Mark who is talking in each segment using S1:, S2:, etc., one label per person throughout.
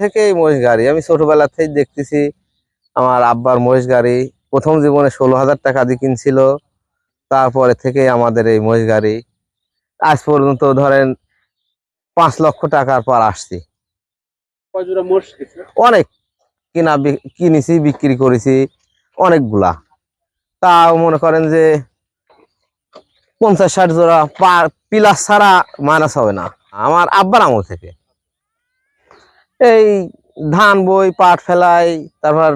S1: থেকেই মহিষ গাড়ি। আমি ছোটবেলা থেকেই দেখতেছি আমার আব্বার মহিষ গাড়ি। প্রথম জীবনে ষোলো হাজার টাকা দিয়ে কিনছিল। তারপরে থেকে আমাদের এই মহিষ গাড়ি। আজ পর্যন্ত ধরেন পাঁচ লক্ষ টাকার পর আসছি। অনেক কিনা কিনেছি বিক্রি করেছি অনেকগুলা। তাও মনে করেন যে পঞ্চাশ ষাট জোড়া পিলাস ছাড়া মাইনাস হবে না। আমার আব্বার আমল থেকে। এই ধান বই, পাট ফেলাই, তারপর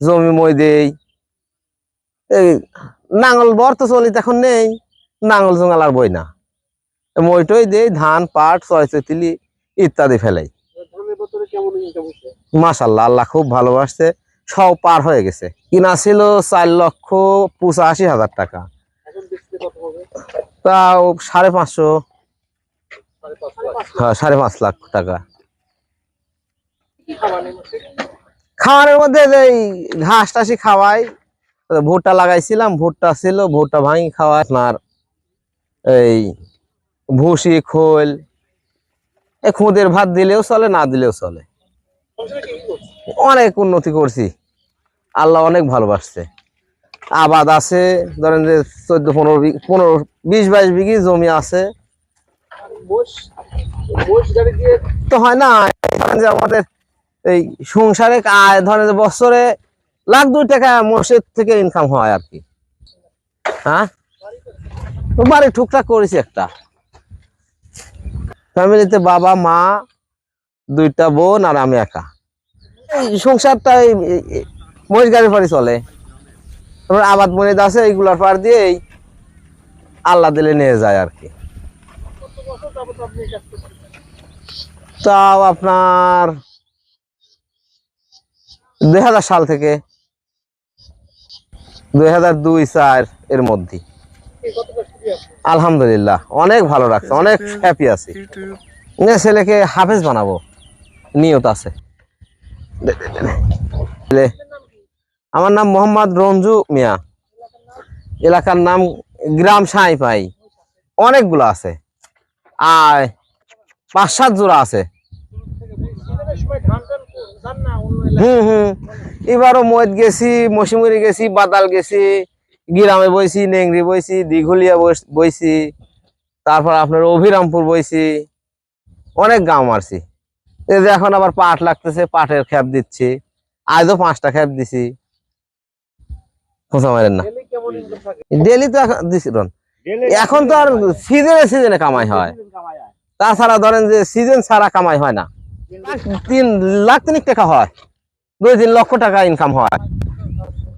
S1: জমি মই দেই। এই নাঙল বর তো চলিত এখন নেই, নাঙল জোঙাল আর বই না। মইটই দেই, ধান, পাট চয় চৈতিলি ইত্যাদি ফেলাই। মাশাল্লাহ, আল্লাহ খুব ভালোবাসছে। সব পার হয়ে গেছে। কিনা ছিল চার লক্ষ পঁচাশি হাজার টাকা। তাও সাড়ে পাঁচশো। হ্যাঁ সাড়ে পাঁচ লাখ টাকা? খাওয়ানোর মধ্যে এই ঘাস টাসি খাওয়াই ভুট্টা লাগাইছিলাম ভুট্টা ছিল ভুট্টা ভাঙি খাওয়াই। আপনার এই ভুসি খোল এ খুদের ভাত দিলেও চলে না দিলেও চলে? অনেক উন্নতি করছি। আল্লাহ অনেক ভালোবাসছে। আবাদ আছে ধরেন যে চোদ্দ পনেরো পনেরো বিশ বাইশ বিঘি জমি আছে। তো হয় না যে আমাদের এই সংসারে আয় ধরেন বছরে লাখ দুই টাকা মোষের থেকে ইনকাম হয় আর কি। হ্যাঁ? বাড়ি টুকটাক করেছি একটা। ফ্যামিলিতে বাবা, মা, দুইটা বোন আর আমি একা। সংসারটা এই মহিষ গাড়ির পরে চলে। তারপর আবাদ মনিদ আছে, এইগুলার পাড় দিয়ে এই আল্লাহ দিলে নিয়ে যায় আর কি। তাও আপনার দুই হাজার সাল থেকে দুই হাজার দুই চার এর মধ্যে। আলহামদুলিল্লাহ, অনেক ভালো রাখছে অনেক হ্যাপি আছি। ছেলেকে হাফেজ বানাবো, নিয়ত আছে। আমার নাম মোহাম্মদ রঞ্জু মিয়া। এলাকার নাম গ্রাম সাঁইপাই। অনেকগুলো আছে। আর পাঁচ সাত জোড়া আছে
S2: সিজনের সময় ধান টান ধান না অন্য
S1: হুম হুম এবারও মদ গেছি মসিমুরি গেছি বাদাল গেছি গিরামে বইছি নেংরি বইছি দিঘুলিয়া বইছি তারপর আপনার অভিরামপুর বইছি অনেক গাঁ মারছি। এই যে এখন আবার পাট লাগতেছে পাটের খ্যাপ দিচ্ছি। আজও পাঁচটা খ্যাপ দিছি। খোঁচা মারেন না।
S2: ডেলি
S1: তো এখন দিছি এখন তো আর সিজনে সিজনে
S2: কামাই হয়।
S1: তাছাড়া ধরেন যে সিজন ছাড়া কামাই হয় না। তিন লাখ তিন টাকা হয়। দুই তিন লক্ষ টাকা ইনকাম হয়।